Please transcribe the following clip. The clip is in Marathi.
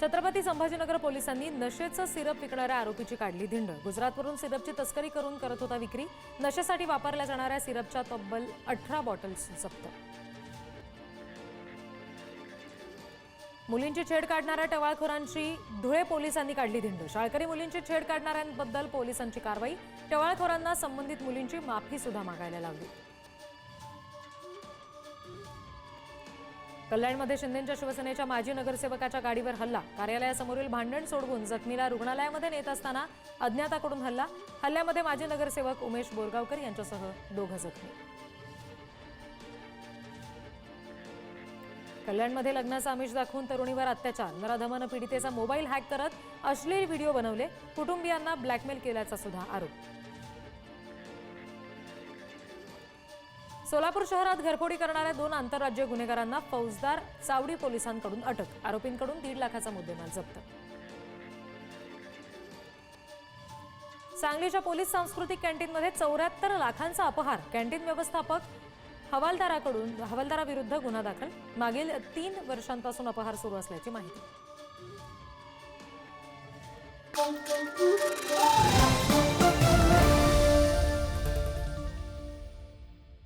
छत्रपती संभाजीनगर पोलिसांनी नशेचं सिरप विकणाऱ्या आरोपीची काढली धिंड. गुजरातवरून सिरपची तस्करी करून करत होता विक्री. नशेसाठी वापरल्या जाणाऱ्या सिरपच्या तब्बल अठरा बॉटल्स जप्त. मुलींची छेड काढणाऱ्या टवाळखोरांची धुळे पोलिसांनी काढली धिंड. शाळकरी मुलींची छेड काढणाऱ्यांबद्दल पोलिसांची कारवाई. टवाळखोरांना संबंधित मुलींची माफी सुद्धा मागायला लागली कल्याणमध्ये शिंदेच्या शिवसेनेच्या माजी नगरसेवकाच्या गाडीवर हल्ला. कार्यालयासमोरील भांडण सोडवून जखमीला रुग्णालयामध्ये नेत असताना अज्ञाताकडून हल्ला. हल्ल्यामध्ये माजी नगरसेवक उमेश बोरगावकर यांच्यासह दोघं जखमी. कल्याणमध्ये लग्नाचा आमिष दाखवून तरुणीवर अत्याचार. नराधमानं पीडितेचा मोबाईल हॅक करत अश्लील व्हिडिओ बनवले. कुटुंबियांना ब्लॅकमेल केल्याचा सुद्धा आरोप. सोलापूर शहरात घरफोडी करणाऱ्या दोन आंतरराज्य गुन्हेगारांना फौजदार चावडी पोलिसांकडून अटक. आरोपींकडून दीड लाखाचा मुद्देमाल जप्त. सांगलीच्या पोलीस सांस्कृतिक कॅन्टीनमध्ये चौऱ्याहत्तर लाखांचा अपहार. कॅन्टीन व्यवस्थापक हवालदाराकडून हवालदाराविरुद्ध गुन्हा दाखल. मागील तीन वर्षांपासून अपहार सुरू असल्याची माहिती.